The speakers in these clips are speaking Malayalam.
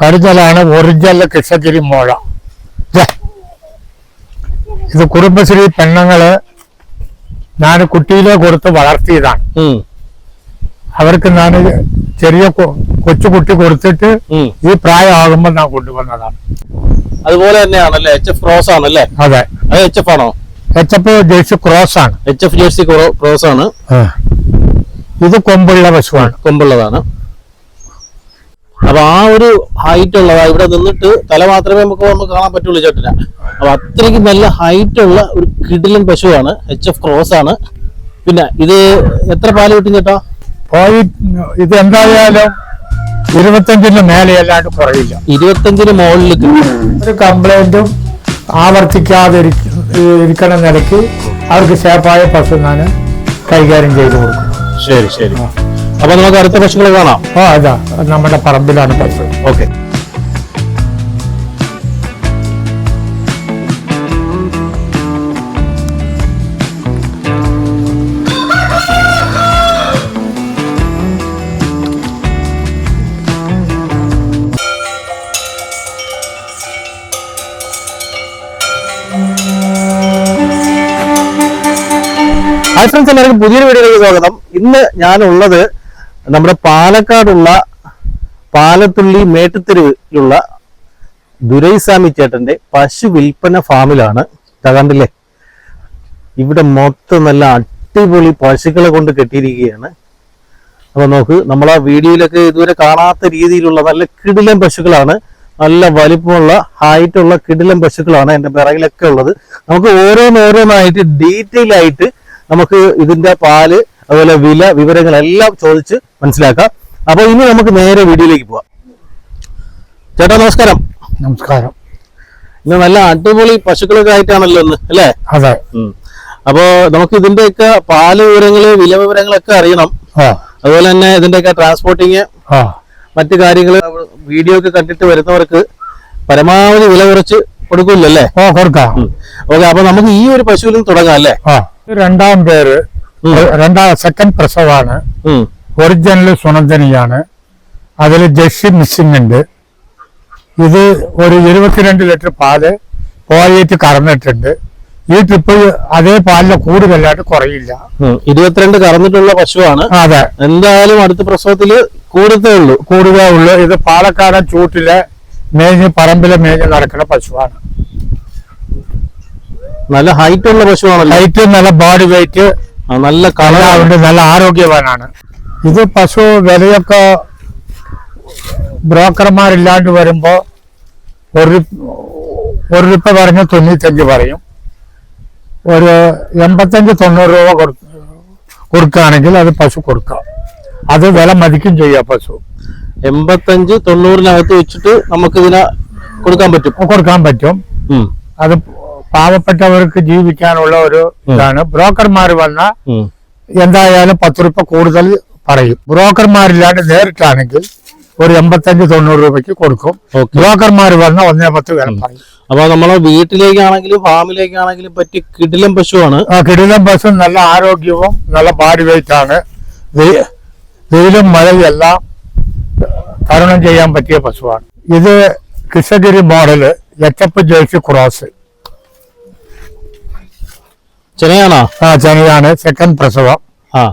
കടുതലാണ് ഒറിജിനൽ കൃഷ്ണഗിരി മോഴ ഇത് കുടുംബശ്രീ പെണ്ണുങ്ങൾ ഞാൻ കുട്ടിയിലെ കൊടുത്ത് വളർത്തിയതാണ്. അവർക്ക് ഞാൻ ചെറിയ കൊച്ചു കൊച്ചുകുട്ടി കൊടുത്തിട്ട്. ഈ പ്രായമാകുമ്പോൾ ഞാൻ കൊണ്ടുവന്നതാണ്. അതുപോലെ തന്നെയാണല്ലേ? എച്ച് എഫ് ക്രോസ് ആണല്ലേ? അതെ. അത് എച്ച് എഫ് ആണോ? എച്ച് എഫ് ജേഴ്സി ക്രോസ് ആണ്. എച്ച് എഫ് ജേഴ്സി ക്രോസ് ആണ്. ഇത് കൊമ്പുള്ള പശുവാണ്. കൊമ്പുള്ളതാണ്. അപ്പൊ ആ ഒരു ഹൈറ്റ് ഉള്ളതാ. ഇവിടെ നിന്നിട്ട് തല മാത്രമേ നമുക്ക് നമുക്ക് കാണാൻ പറ്റുള്ളൂ ചേട്ടന. അപ്പൊ അത്രയ്ക്ക് നല്ല ഹൈറ്റ് ഉള്ള ഒരു കിടിലൻ പശുവാണ്. എച്ച് എഫ് ക്രോസ് ആണ്. പിന്നെ ഇത് എത്ര പാൽ കിട്ടും ചേട്ടാ? ഇത് എന്തായാലും ഇരുപത്തഞ്ചിന് മേലെ അല്ലാണ്ട് കുറയില്ല. ഇരുപത്തഞ്ചിന് മുകളിൽ ഒരു കംപ്ലൈന്റും ആവർത്തിക്കാതെ ഇരിക്കണ നിലയ്ക്ക് അവർക്ക് സേഫായ പശു ഞാൻ കൈകാര്യം ചെയ്തു കൊടുക്കും ശരി ശരി. അപ്പൊ നമുക്ക് അടുത്ത പശുക്കളെ കാണാം. ആ അതാ. നമ്മുടെ പറമ്പിലാണ് പശു. ഓക്കെ. ഹായ് ഫ്രണ്ട്സ് എല്ലാവർക്കും പുതിയൊരു വീഡിയോയിലേക്ക് സ്വാഗതം. ഇന്ന് ഞാനുള്ളത് നമ്മുടെ പാലക്കാടുള്ള പാലത്തുള്ളി മേട്ടുത്തെരുവിലുള്ള ദുരൈസ്വാമി ചേട്ടന്റെ പശു വിൽപ്പന ഫാമിലാണ്. തകണ്ടില്ലേ കണ്ടില്ലേ? ഇവിടെ മൊത്തം നല്ല അടിപൊളി പശുക്കളെ കൊണ്ട് കെട്ടിയിരിക്കുകയാണ്. അപ്പൊ നോക്ക് നമ്മൾ ആ വീഡിയോയിലൊക്കെ ഇതുവരെ കാണാത്ത രീതിയിലുള്ള നല്ല കിടിലൻ പശുക്കളാണ്. നല്ല വലിപ്പമുള്ള ഹൈറ്റുള്ള കിടിലൻ പശുക്കളാണ് എന്റെ പിറകിലൊക്കെ ഉള്ളത്. നമുക്ക് ഓരോന്നോരോന്നായിട്ട് ഡീറ്റെയിൽ ആയിട്ട് നമുക്ക് ഇതിന്റെ പാൽ അതുപോലെ വില വിവരങ്ങളെല്ലാം ചോദിച്ച് മനസ്സിലാക്കാം. അപ്പോൾ ഇനി നമുക്ക് നേരെ വീഡിയോയിലേക്ക് പോവാം. ചേട്ടാ നമസ്കാരം. നമസ്കാരം. ഇന്ന് നല്ല അടിപൊളി പശുക്കളൊക്കെ ആയിട്ടാണല്ലോ ഇന്ന് അല്ലേ? അതെ. അപ്പോ നമുക്ക് ഇതിന്റെയൊക്കെ പാൽ വിവരങ്ങൾ വില വിവരങ്ങളൊക്കെ അറിയണം. അതുപോലെ തന്നെ ഇതിന്റെയൊക്കെ ട്രാൻസ്പോർട്ടിങ് മറ്റു കാര്യങ്ങൾ വീഡിയോ ഒക്കെ കണ്ടിട്ട് വരുന്നവർക്ക് പരമാവധി വില കുറച്ച് കൊടുക്കില്ലല്ലേ കൊടുക്കാം. ഓക്കെ അപ്പൊ നമുക്ക് ഈ ഒരു പശുവിൽ തുടങ്ങാം അല്ലേ? രണ്ടാം പേര്. രണ്ടാം സെക്കൻഡ് പ്രസവാണ്. ഒറിജിനൽ സുനന്ദനിയാണ്. അതിൽ ജഷി മിസ്സിംഗ് ഉണ്ട്. ഇത് ഒരു ഇരുപത്തിരണ്ട് ലിറ്റർ പാൽ പോയിട്ട് കറന്നിട്ടുണ്ട്. ഈ ട്രിപ്പ് അതേ പാലിന് കൂടുതലായിട്ട് കുറയില്ല. ഇരുപത്തിരണ്ട് കറന്നിട്ടുള്ള പശുവാണ്. അതെ. എന്തായാലും അടുത്ത പ്രസവത്തിൽ കൂടുതലേ ഉള്ളൂ. കൂടുതലേ ഉള്ളൂ. ഇത് പാലക്കാടൻ ചൂട്ടിലെ മേഞ്ഞ് പറമ്പിലെ മേഞ്ഞ് നടക്കുന്ന പശുവാണ്. നല്ല ഹൈറ്റ് ഉള്ള പശുവാണ് ഹൈറ്റ് നല്ല ബോഡി വെയിറ്റ് നല്ല കളറുണ്ട് നല്ല ആരോഗ്യവാനാണ്. ഇത് പശു വിലയൊക്കെ ബ്രോക്കർമാരില്ലാണ്ട് വരുമ്പോ ഒരു ഒരു രൂപ പറഞ്ഞ് തൊണ്ണൂറ്റഞ്ച് പറയും. ഒരു എൺപത്തഞ്ച് തൊണ്ണൂറ് രൂപ കൊടു കൊടുക്കുകയാണെങ്കിൽ അത് പശു കൊടുക്കാം. അത് വില മതിക്കും ചെയ്യാം പശു. എൺപത്തഞ്ച് തൊണ്ണൂറിനകത്ത് വെച്ചിട്ട് നമുക്ക് ഇതിനെ കൊടുക്കാൻ പറ്റും. കൊടുക്കാൻ പറ്റും. അത് പാവപ്പെട്ടവർക്ക് ജീവിക്കാനുള്ള ഒരു ഇതാണ്. ബ്രോക്കർമാർ വന്ന എന്തായാലും പത്ത് രൂപ കൂടുതൽ പറയും. ബ്രോക്കർമാരില്ലാണ്ട് നേരിട്ടാണെങ്കിൽ ഒരു എൺപത്തഞ്ച് തൊണ്ണൂറ് രൂപയ്ക്ക് കൊടുക്കും. ബ്രോക്കർമാർ വന്ന ഒന്നേ പത്ത് വില പറയും. അപ്പൊ നമ്മളെ വീട്ടിലേക്കാണെങ്കിലും ഫാമിലേക്കാണെങ്കിലും പറ്റി കിടിലം പശുവാണ്. ആ കിടിലം പശു നല്ല ആരോഗ്യവും നല്ല ബാഡി വെയിറ്റ് ആണ്. വെയിലും മഴയും എല്ലാം തരണം ചെയ്യാൻ പറ്റിയ പശുവാണ്. ഇത് Krishnagiri model H F Jersey cross. ചെനയാണോ? ആ ചെനയാണ് സെക്കൻഡ് പ്രസവം. ആ.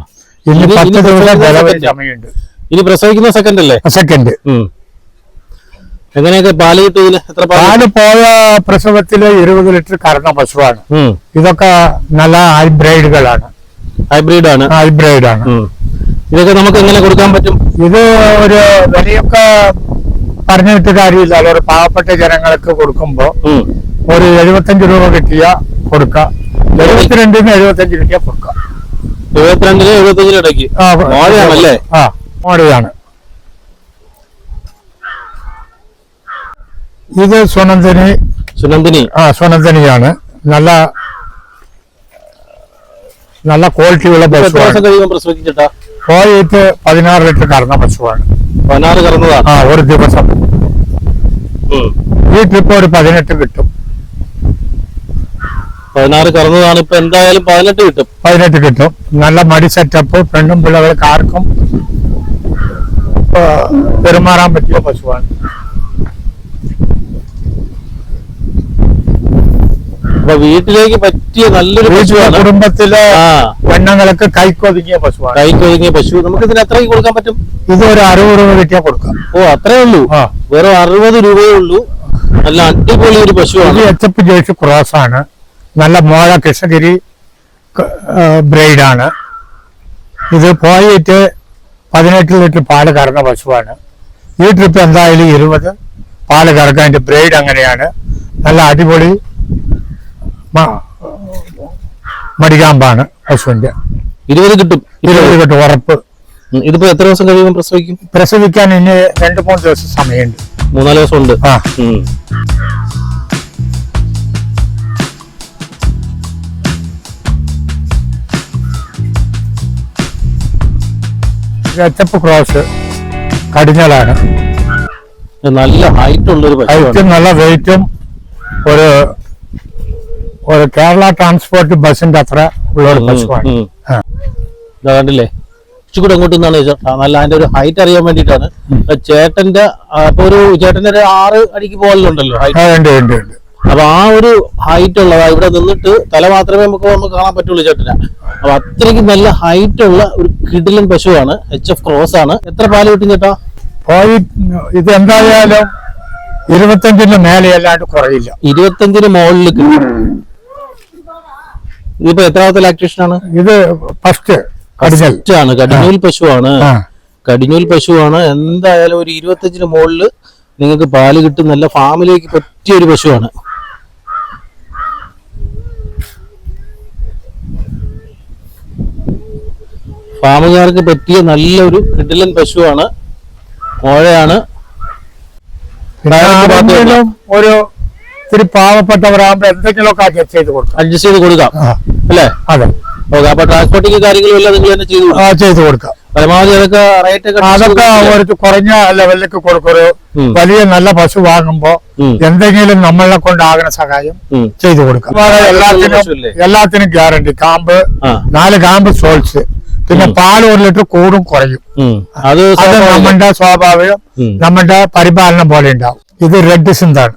ഇനി പത്ത് ദിവസം ഡെലിവറി സമയമുണ്ട്. ഇനി പ്രസവിക്കുന്ന സെക്കൻഡ് അല്ലേ? സെക്കൻഡ്. എങ്ങനെയൊക്കെ പാൽ കിട്ടും എത്ര പാൽ? പോയ പ്രസവത്തിൽ ഇരുപത് ലിറ്റർ കറന്ന പശുവാണ്. ഇതൊക്കെ നല്ല ഹൈബ്രൈഡുകളാണ്. ഹൈബ്രിഡ് ആണ് ഹൈബ്രൈഡ് ആണ് ഇതൊക്കെ നമുക്ക് എങ്ങനെ കൊടുക്കാൻ പറ്റും? ഇത് ഒരു വിലയൊക്കെ പറഞ്ഞിട്ട് കാര്യമില്ല. ഒരു പാവപ്പെട്ട ജനങ്ങൾക്ക് കൊടുക്കുമ്പോ ഒരു എഴുപത്തഞ്ച് രൂപ കിട്ടിയ കൊടുക്കാം. എഴുപത്തിരണ്ടിന് എഴുപത്തഞ്ച് കിട്ടിയ കൊടുക്കാം. എഴുപത്തിരണ്ടിന് എഴുപത്തഞ്ചിന് ഇടയ്ക്ക്. ആ, ഇത് സുനന്ദിനി. സുനന്ദിനി. ആ സുനന്ദിനിയാണ്. നല്ല നല്ല ക്വാളിറ്റിയുള്ള പശുവാണ് പതിനാറ് ലിറ്റർ കറന്ന പശുവാണ് പതിനാറ് കറന്നതാണ് ആ ഒരു ദിവസം. ഈ ട്രിപ്പ് ഒരു പതിനെട്ട് കിട്ടും. പതിനാറ് കറന്നതാണ്. ഇപ്പൊ എന്തായാലും പതിനെട്ട് കിട്ടും. പതിനെട്ട് കിട്ടും. നല്ല മടി സെറ്റപ്പ്. പെണ്ണും പിള്ളകൾക്ക് ആർക്കും പെരുമാറാൻ പറ്റിയ പശുവാണ്. അപ്പൊ വീട്ടിലേക്ക് പറ്റിയ നല്ലൊരു പശുവാണ്. കുടുംബത്തിലെ പെണ്ണുങ്ങൾക്ക് കൈക്കൊതുങ്ങിയ പശുവാണ്. കൈക്കൊതുങ്ങിയ പശു. നമുക്ക് ഇതിന് എത്രയ്ക്ക് കൊടുക്കാൻ പറ്റും? ഇത് ഒരു അറുപത് രൂപ കിട്ടിയാൽ കൊടുക്കാം. ഓ അത്രേ ഉള്ളൂ. വെറും അറുപത് രൂപയേ ഉള്ളൂ. നല്ല അടിപൊളി ഒരു പശുവാണ്. എച്ച് എഫ് ജേഴ്സി ക്രോസ് ആണ് നല്ല മോഴ കൃഷ്ണഗിരി ബ്രൈഡാണ്. ഇത് പോയിട്ട് പതിനെട്ട് ലിറ്റർ പാൽ കറന്ന പശുവാണ്. ഈ ട്രിപ്പ് എന്തായാലും ഇരുപത് പാൽ കറക്കുക അതിന്റെ ബ്രൈഡ് അങ്ങനെയാണ്. നല്ല അടിപൊളി മടികാമ്പാണ് പശുവിന്റെ. ഇരുപത് കിട്ടും. ഇരുപത് കിട്ടും ഉറപ്പ്. ഇതിപ്പോ എത്ര ദിവസം കഴിയുമ്പോൾ പ്രസവിക്കും? പ്രസവിക്കാൻ ഇനി രണ്ട് മൂന്ന് ദിവസം സമയമുണ്ട്. മൂന്നാൽ ദിവസം ഉണ്ട് ആ എഫ് ക്രോസ് കടിഞ്ഞലാണ്. നല്ല ഹൈറ്റ് ഉള്ള ഒരു പശുവാണ്. ഹൈറ്റും നല്ല വെയിറ്റും ഒരു ഒരു കേരള ട്രാൻസ്പോർട്ട് ബസിന്റെ അത്ര ഉള്ള ഒരു പശുവാണ്. കണ്ടില്ലേ? ഇച്ചിരി അങ്ങോട്ട് നിന്നാണ് നല്ല അതിന്റെ ഒരു ഹൈറ്റ് അറിയാൻ വേണ്ടിയിട്ടാണ്. ചേട്ടന്റെ ഇപ്പൊ ഒരു ചേട്ടന്റെ ഒരു ആറ് അടിക്ക് പോകലുണ്ടല്ലോ ഹൈറ്റ് ഉണ്ട് ഉണ്ട്. അപ്പൊ ആ ഒരു ഹൈറ്റ് ഉള്ളതാ ഇവിടെ നിന്നിട്ട് തല മാത്രമേ നമുക്ക് നമുക്ക് കാണാൻ പറ്റുള്ളൂ ചേട്ടന്. അപ്പൊ അത്രയ്ക്ക് നല്ല ഹൈറ്റ് ഉള്ള ഒരു കിടിലൻ പശുവാണ്. എച്ച് എഫ് ക്രോസ് ആണ്. എത്ര പാൽ കിട്ടും ചേട്ടാ? ഇത് എന്തായാലും ഇരുപത്തഞ്ചിന്റെ മേലെ അല്ലാണ്ട് കുറയില്ല. ഇരുപത്തഞ്ചിന് മുകളിൽ ഇതിപ്പോ എത്രാമത്തെ ലാക്ടേഷൻ ആണ്? ഇത് ഫസ്റ്റ് കടിഞ്ഞൽ. ആണ്. കടിഞ്ഞൂൽ പശുവാണ്. കടിഞ്ഞൂൽ പശുവാണ്. എന്തായാലും ഒരു ഇരുപത്തഞ്ചിന് മുകളിൽ നിങ്ങൾക്ക് പാൽ കിട്ടും. നല്ല ഫാമിലേക്ക് പറ്റിയ ഒരു പശുവാണ്. ഫാമുകാർക്ക് പറ്റിയ നല്ലൊരു കിടിലൻ പശുവാണ് ആരെങ്കിലും ഒരു ഇത്തിരി പാവപ്പെട്ടവരാകുമ്പോ എന്തെങ്കിലുമൊക്കെ അഡ്ജസ്റ്റ് ചെയ്ത് കൊടുക്കാം. അഡ്ജസ്റ്റ് ചെയ്ത് കൊടുക്കാം. അല്ലേ? അതെ. ഓക്കെ അപ്പൊ ട്രാൻസ്പോർട്ടിങ് കാര്യങ്ങളും എല്ലാം നിങ്ങൾ തന്നെ ചെയ്തു ചെയ്ത് കൊടുക്കാം. പരമാവധി അതൊക്കെ റേറ്റ് അതൊക്കെ ഒരു കുറഞ്ഞ ലെവലിലേക്ക് കൊടുക്കൊരു. വലിയ നല്ല പശു വാങ്ങുമ്പോ എന്തെങ്കിലും നമ്മളെ കൊണ്ടാകുന്ന സഹായം ചെയ്തു കൊടുക്കാം. എല്ലാത്തിനും എല്ലാത്തിനും ഗ്യാരണ്ടി കാമ്പ് നാല് കാമ്പ് സോൾസ് പിന്നെ പാൽ ഒരു ലിറ്റർ കൂടും കുറയും. അത്. നമ്മുടെ സ്വാഭാവികം. നമ്മുടെ പരിപാലനം പോലെ ഉണ്ടാവും. ഇത് റെഡ് സിന്താണ്.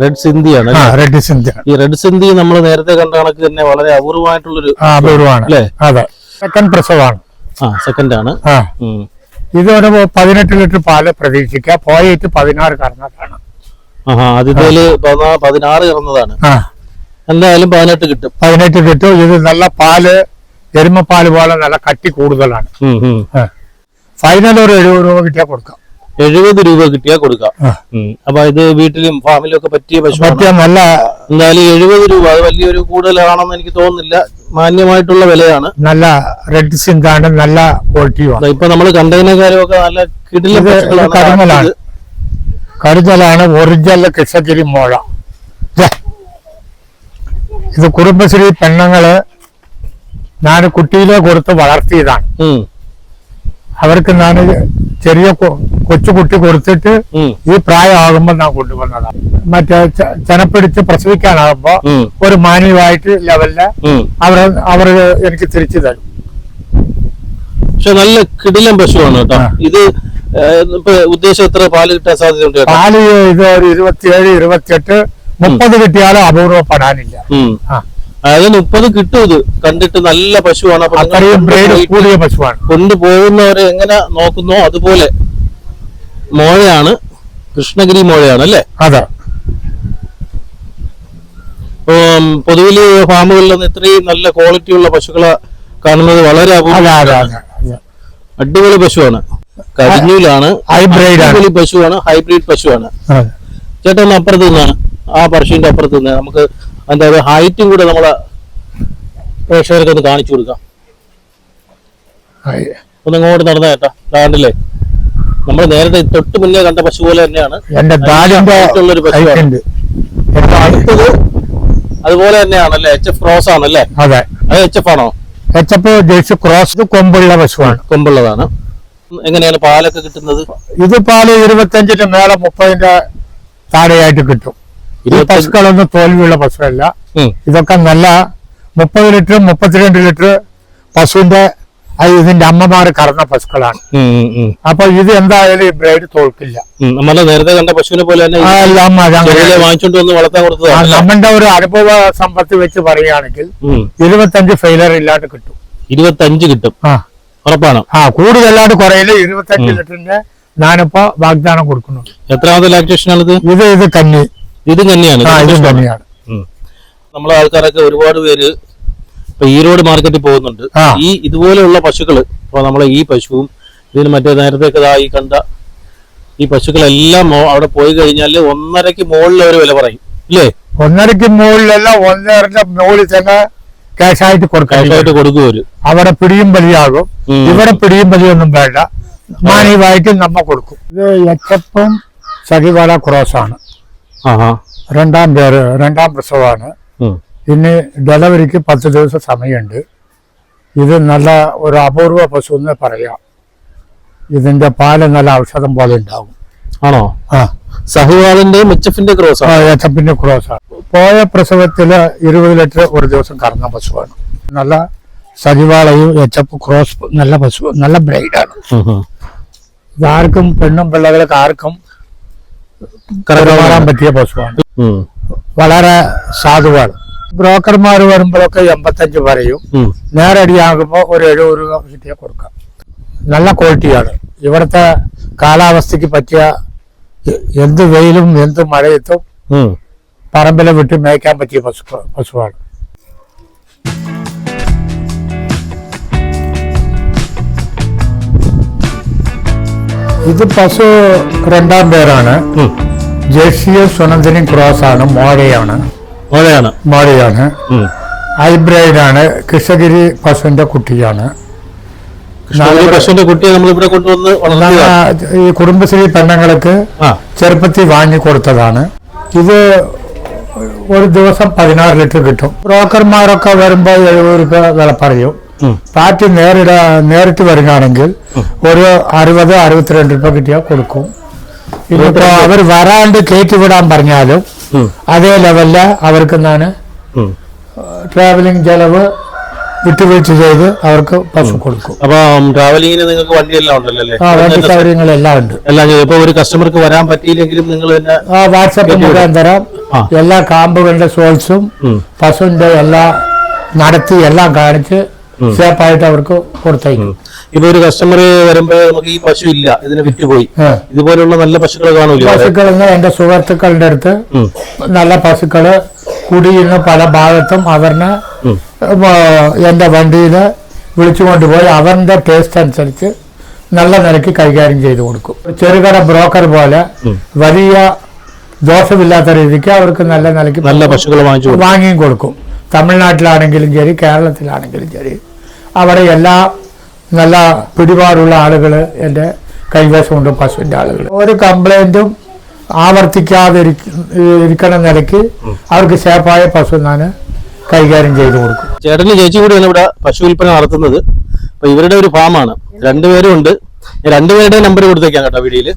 റെഡ് സിന്ധിയാണ് റെഡ് സിന്ധി ഈ റെഡ് സിന്ധി നമ്മൾ നേരത്തെ കണ്ട കണക്ക് തന്നെ വളരെ അപൂർവമായിട്ടുള്ളൊരു അപൂർവമാണ്. അല്ലേ? അതെ. സെക്കൻഡ് പ്രസവാണ് ആ സെക്കൻഡ് ആണ്. ഇത് ഒരു പതിനെട്ട് ലിറ്റർ പാൽ പ്രതീക്ഷിക്കുക. പോയിട്ട് പതിനാറ് കറന്നതാണ്. അതിൽ പതിനാറ് കറന്നതാണ്. എന്തായാലും പതിനെട്ട് കിട്ടും. പതിനെട്ട് കിട്ടും. ഇത് നല്ല പാൽ എരുമപ്പാൽ പോലെ നല്ല കട്ടി കൂടുതലാണ്. ഫൈനൽ ഒരു എഴുപത് രൂപ കിട്ടിയാൽ കൊടുക്കാം. എഴുപത് രൂപ കിട്ടിയാൽ കൊടുക്കാം. അപ്പൊ ഇത് വീട്ടിലും ഫാമിലും ഒക്കെ പറ്റിയ പശു പറ്റിയ നല്ല എന്തായാലും എഴുപത് രൂപ അത് വലിയൊരു കൂടുതലാണെന്ന് എനിക്ക് തോന്നുന്നില്ല. മാന്യമായിട്ടുള്ള വിലയാണ്. നല്ല റെഡ് സിങ്കാണ് നല്ല ക്വാളിറ്റിയുമാണ് ആണ്. ഇപ്പൊ നമ്മൾ കണ്ടെയ്നർ ഒക്കെ നല്ല പശുക്കളാണ് കരുങ്ങലാണ്. കരുതലാണ് ഒറിജിനൽ കൃഷ്ണഗിരി മോഴ ഇത് കുടുംബശ്രീ പെണ്ണുങ്ങൾ ഞാൻ കുട്ടിയിലെ കൊടുത്ത് വളർത്തിയതാണ്. അവർക്ക് ഞാൻ ചെറിയ കൊച്ചു കുട്ടി കൊടുത്തിട്ട് ഈ പ്രായമാകുമ്പോൾ ഞാൻ കൊണ്ടുവന്നതാണ്. മറ്റേ ചനപ്പിടിച്ച് പ്രസവിക്കാനാകുമ്പോ ഒരു മാന്യമായിട്ട് ലെവലിൽ അവർ അവർ എനിക്ക് തിരിച്ചു തരും. പക്ഷെ നല്ല കിടിലൻ പശുവാണ് കേട്ടോ. ഇത് ഉദ്ദേശം എത്ര? പാൽ കിട്ടാൻ സാധ്യതയുണ്ട് പാൽ ഇത് ഒരു ഇരുപത്തിയേഴ് ഇരുപത്തിയെട്ട് മുപ്പത് കിട്ടിയാലും അപൂർവപ്പെടാനില്ല ആ. അതായത് മുപ്പത് കിട്ടും ഇത്. കണ്ടിട്ട് നല്ല പശുവാണ്. കൂടിയ പശുവാണ്. കൊണ്ടുപോകുന്നവരെ എങ്ങനെ നോക്കുന്നോ അതുപോലെ മോഴയാണ്. കൃഷ്ണഗിരി മോഴയാണ് അല്ലേ? അതെ. പൊതുവിൽ ഫാമുകളിൽ നിന്ന് ഇത്രയും നല്ല ക്വാളിറ്റി ഉള്ള പശുക്കളെ കാണുന്നത് വളരെ. അടിപൊളി പശുവാണ്. കരിഞ്ഞൂലാണ്. ഹൈബ്രിഡ് പശുവാണ്. ഹൈബ്രിഡ് പശുവാണ്. ചേട്ടൻ ചേട്ടാ അപ്പുറത്ത് നിന്നാണ് ആ പർഷ്യന്റെ അപ്പുറത്ത് നിന്ന് നമുക്ക് എന്താ ഒരു ഹൈറ്റും കൂടെ നമ്മളെ പ്രേക്ഷകർക്ക് ഒന്ന് കാണിച്ചു കൊടുക്കാം. ഒന്നിങ്ങോട്ട് നടന്ന കേട്ടോ കണ്ടില്ലേ നമ്മൾ നേരത്തെ തൊട്ട് മുന്നേ കണ്ട പശു പോലെ തന്നെയാണ്. എന്റെ പശുവാണ്. അടുത്തത് അതുപോലെ തന്നെയാണല്ലേ എച്ച് എഫ് ക്രോസ് ആണല്ലേ? അതെ. അത് എച്ച് എഫ് ആണോ? എച്ച് എഫ് ജേഴ്സി ക്രോസ് കൊമ്പുള്ള പശുവാണ്. കൊമ്പുള്ളതാണ്. എങ്ങനെയാണ് പാലൊക്കെ കിട്ടുന്നത്? ഇത് പാൽ ഇരുപത്തഞ്ചിന്റെ മേലെ മുപ്പതിന്റെ താഴെയായിട്ട് കിട്ടും. ഈ പശുക്കളൊന്നും തോൽവിയുള്ള പശുവല്ല. ഇതൊക്കെ നല്ല മുപ്പത് ലിറ്റർ മുപ്പത്തിരണ്ട് ലിറ്റർ പശുവിന്റെ ഇതിന്റെ അമ്മമാർ കറന്ന പശുക്കളാണ്. അപ്പൊ ഇത് എന്തായാലും ഈ ബ്രൈഡ് തോൽക്കില്ല. നമ്മളെ നേരത്തെ കണ്ട പശുവിനെ പോലെ നമ്മുടെ ഒരു അനുഭവ സമ്പത്ത് വെച്ച് പറയുകയാണെങ്കിൽ. ഇരുപത്തഞ്ച് ഫെയിലർ ഇല്ലാണ്ട് കിട്ടും. ഇരുപത്തഞ്ച് കിട്ടും. ഉറപ്പാണ്. ആ കൂടുതലാണ്ട് കുറയില്ല. ഇരുപത്തഞ്ച് ലിറ്ററിന്റെ ഞാനിപ്പോ വാഗ്ദാനം കൊടുക്കുന്നു എത്രാമത്തെ ലാക്ടേഷൻ ആണിത്? ഇത് ഇത് കന്നി ഇതും തന്നെയാണ്. ഇതും നമ്മളെ ആൾക്കാരൊക്കെ ഒരുപാട് പേര് ഇപ്പൊ ഈരോട് മാർക്കറ്റിൽ പോകുന്നുണ്ട്. ഈ ഇതുപോലെയുള്ള പശുക്കൾ ഇപ്പൊ നമ്മളെ ഈ പശുവും ഇതിന് മറ്റേ നേരത്തെ ഈ കണ്ട ഈ പശുക്കളെല്ലാം അവിടെ പോയി കഴിഞ്ഞാൽ ഒന്നരക്ക് മുകളിൽ അവർ വില പറയും. ഇല്ലേ? ഒന്നരക്ക് മുകളിലല്ല ഒന്നരന്റെ മുകളിൽ തന്നെ ക്യാഷ് ആയിട്ട് കൊടുക്കാം. അവർ. അവിടെ പിടിയും ബലിയാകും. ഉം. ഇവിടെ പിടിയും ബലിയൊന്നും വേണ്ട. മാനിയായിട്ട് നമ്മ കൊടുക്കും. ഇത് എച്ചപ്പും സഖിവാല ക്രോസ് ആണ് ആഹാ രണ്ടാം പേര് രണ്ടാം പ്രസവമാണ്. ഇനി ഡെലിവറിക്ക് പത്ത് ദിവസം സമയമുണ്ട്. ഇത് നല്ല ഒരു അപൂർവ പശു എന്ന് പറയാം. ഇതിന്റെ പാൽ നല്ല ഔഷധം പോലെ ഉണ്ടാവും. ആണോ? ആ. സഹുവാദിന്റെ ക്രോസ് എച്ചപ്പിന്റെ ക്രോസ് ആണ്. പോയ പ്രസവത്തിൽ ഇരുപത് ലിറ്റർ ഒരു ദിവസം കറന്ന പശുവാണ്. നല്ല സജിവാളയും എച്ചപ്പ് ക്രോസ് നല്ല പശു നല്ല ബ്രൈഡാണ്. ഇതാർക്കും പെണ്ണും പിള്ളകൾക്ക് ആർക്കും കറമാറാൻ പറ്റിയ പശുവാണ്. വളരെ സാധുവാണ് ബ്രോക്കർമാർ വരുമ്പോഴൊക്കെ എൺപത്തഞ്ച് പറയും. നേരടിയാകുമ്പോൾ ഒരു എഴുപത് രൂപ കിട്ടിയാൽ കൊടുക്കാം നല്ല ക്വാളിറ്റിയാണ് ഇവിടുത്തെ കാലാവസ്ഥയ്ക്ക് പറ്റിയ എന്ത് വെയിലും എന്ത് മഴയത്തും. പറമ്പിലെ വിട്ട് മേയ്ക്കാൻ പറ്റിയ പശു പശുവാണ് ഇത് പശു രണ്ടാം പേരാണ്. ജേഴ്സിയും സുനന്ദിനും ക്രോസ് ആണ് മോഴയാണ്. മോഴയാണ്. മോഴയാണ്. ഹൈബ്രൈഡ് ആണ് കൃഷ്ണഗിരി പശുവിന്റെ കുട്ടിയാണ്. പശുവിന്റെ കുട്ടിയെ നമ്മൾ ഇവിടെ കൊണ്ടുവന്ന് ഈ കുടുംബശ്രീ പെണ്ണുങ്ങൾക്ക് ചെറുപ്പത്തിൽ വാങ്ങി കൊടുത്തതാണ്. ഇത് ഒരു ദിവസം പതിനാറ് ലിറ്റർ കിട്ടും. ബ്രോക്കർമാരൊക്കെ വരുമ്പോൾ എഴുപത് രൂപ വില പറയും. പാർട്ടി നേരിട നേരിട്ട് വരികയാണെങ്കിൽ ഒരു അറുപത് അറുപത്തിരണ്ട് രൂപ കിട്ടിയാൽ കൊടുക്കും. ഇനിയിപ്പോ അവർ വരാണ്ട് കയറ്റി വിടാൻ പറഞ്ഞാലും അതേ ലെവലിൽ അവർക്ക് ഞാൻ ട്രാവലിംഗ് ചെലവ് വിട്ടുവീഴ്ച ചെയ്ത് അവർക്ക് പശു കൊടുക്കും. അപ്പൊ ട്രാവലിങ്ങിന് നിങ്ങൾക്ക് വണ്ടിയെല്ലാം ഉണ്ടല്ലോ ആ വണ്ടി സൗകര്യങ്ങളെല്ലാം ഉണ്ട്. എല്ലാം ഉണ്ട് ഇപ്പൊ ഒരു കസ്റ്റമർക്ക് വരാൻ പറ്റിയില്ലെങ്കിലും നിങ്ങൾ തന്നെ ആ വാട്സാപ്പ് മുഖാന്തരം തരാം എല്ലാ കാമ്പുകളുടെ സോൾസും ബസിന്റെ പശുവിന്റെ എല്ലാ നടത്തി എല്ലാം കാണിച്ച് സേഫായിട്ട് അവർക്ക് കൊടുത്തയക്കും ഇപ്പൊ ഒരു കസ്റ്റമർ വരുമ്പോ നമുക്ക് ഈ പശു ഇല്ല ഇതിന് വിറ്റുപോയി. ഇതുപോലുള്ള നല്ല പശുക്കൾ കാണൂല പശുക്കൾ എന്റെ സുഹൃത്തുക്കളുടെ അടുത്ത്. നല്ല പശുക്കൾ കുടിയുന്ന പല ഭാഗത്തും അവരിനെ എന്റെ വണ്ടിയിൽ വിളിച്ചു കൊണ്ടുപോയി അവരുടെ ടേസ്റ്റ് അനുസരിച്ച് നല്ല നിലയ്ക്ക് കൈകാര്യം ചെയ്തു കൊടുക്കും. ചെറുകിട ബ്രോക്കർ പോലെ വലിയ ദോഷമില്ലാത്ത രീതിക്ക് അവർക്ക് നല്ല നിലയ്ക്ക് നല്ല പശുക്കൾ. വാങ്ങിയും കൊടുക്കും. തമിഴ്നാട്ടിലാണെങ്കിലും ശരി കേരളത്തിലാണെങ്കിലും ശരി. അവിടെ എല്ലാ നല്ല പിടിപാടുള്ള ആളുകൾ എന്റെ കൈവശമുണ്ട് പശുവിന്റെ ആളുകൾ ഒരു കംപ്ലൈന്റും ആവർത്തിക്കാതെ ഇരിക്കണം നിലയ്ക്ക് അവർക്ക് സേഫായ പശു ഞാൻ കൈകാര്യം ചെയ്തു കൊടുക്കും. ചേട്ടന് ചേച്ചി കൂടിയാണ് ഇവിടെ പശു വിൽപ്പന നടത്തുന്നത്. അപ്പൊ ഇവരുടെ ഒരു ഫാമാണ്. രണ്ടുപേരും ഉണ്ട്. രണ്ടുപേരുടെ നമ്പർ കൊടുത്തേക്കാം കേട്ടോ വീടിയിൽ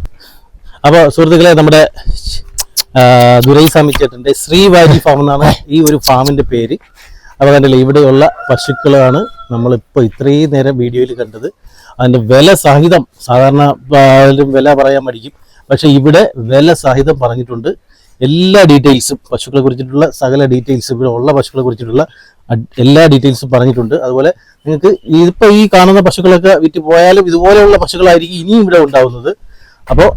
അപ്പൊ സുഹൃത്തുക്കളെ നമ്മുടെ ദുരൈസ്വാമി ശ്രീ ശ്രീവാരി ഫാം എന്നാണ് ഈ ഒരു ഫാമിന്റെ പേര്. അപ്പോൾ അതിന്റെ ഇവിടെയുള്ള പശുക്കളാണ് നമ്മളിപ്പോൾ ഇത്രയും നേരം വീഡിയോയിൽ കണ്ടത്. അതിന്റെ വില സഹിതം സാധാരണ വില പറയാൻ മടിക്കും. പക്ഷെ ഇവിടെ വില സഹിതം പറഞ്ഞിട്ടുണ്ട്. എല്ലാ ഡീറ്റെയിൽസും പശുക്കളെ കുറിച്ചിട്ടുള്ള സകല ഡീറ്റെയിൽസും ഇവിടെ ഉള്ള പശുക്കളെ കുറിച്ചിട്ടുള്ള എല്ലാ ഡീറ്റെയിൽസും പറഞ്ഞിട്ടുണ്ട്. അതുപോലെ നിങ്ങൾക്ക് ഇപ്പോൾ ഈ കാണുന്ന പശുക്കളൊക്കെ വിറ്റ് പോയാലും ഇതുപോലെയുള്ള പശുക്കളായിരിക്കും ഇനിയും ഇവിടെ ഉണ്ടാവുന്നത്. അപ്പോൾ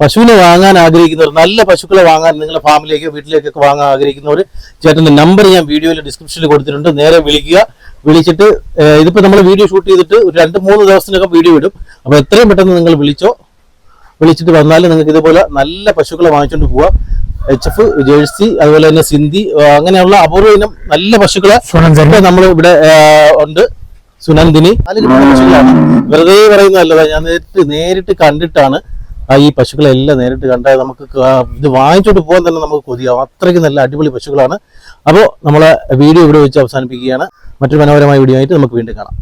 പശുവിനെ വാങ്ങാൻ ആഗ്രഹിക്കുന്നവർ നല്ല പശുക്കളെ വാങ്ങാൻ നിങ്ങളുടെ ഫാമിലേക്കോ വീട്ടിലേക്കൊക്കെ വാങ്ങാൻ ആഗ്രഹിക്കുന്നവർ ചേട്ടന്റെ നമ്പർ ഞാൻ വീഡിയോയിൽ ഡിസ്ക്രിപ്ഷനിൽ കൊടുത്തിട്ടുണ്ട്. നേരെ വിളിക്കുക. വിളിച്ചിട്ട് ഇതിപ്പോൾ നമ്മൾ വീഡിയോ ഷൂട്ട് ചെയ്തിട്ട് ഒരു രണ്ട് മൂന്ന് ദിവസത്തിനൊക്കെ വീഡിയോ ഇടും. അപ്പോൾ എത്രയും പെട്ടെന്ന് നിങ്ങൾ വിളിച്ചോ. വിളിച്ചിട്ട് വന്നാൽ നിങ്ങൾക്ക് ഇതുപോലെ നല്ല പശുക്കളെ വാങ്ങിച്ചുകൊണ്ട് പോവാം. എച്ച് എഫ് ജേഴ്സി അതുപോലെ തന്നെ സിന്ധി അങ്ങനെയുള്ള അപൂർവ ഇനം നല്ല പശുക്കളെ നമ്മൾ ഇവിടെ ഉണ്ട്. സുനന്ദിനി. നാല് പശുക്കളാണ്. വെറുതെ പറയുന്നതല്ല ഞാൻ നേരിട്ട് നേരിട്ട് കണ്ടിട്ടാണ്. ആ ഈ പശുക്കളെല്ലാം നേരിട്ട് കണ്ടാൽ നമുക്ക് ഇത് വാങ്ങിച്ചോട്ട് പോകാൻ തന്നെ നമുക്ക് കൊതിയാവും. അത്രയ്ക്ക് നല്ല അടിപൊളി പശുക്കളാണ്. അപ്പോൾ നമ്മളെ വീഡിയോ ഇവിടെ വെച്ച് അവസാനിപ്പിക്കുകയാണ്. മറ്റൊരു മനോഹരമായ വീഡിയോ ആയിട്ട് നമുക്ക് വീണ്ടും കാണാം.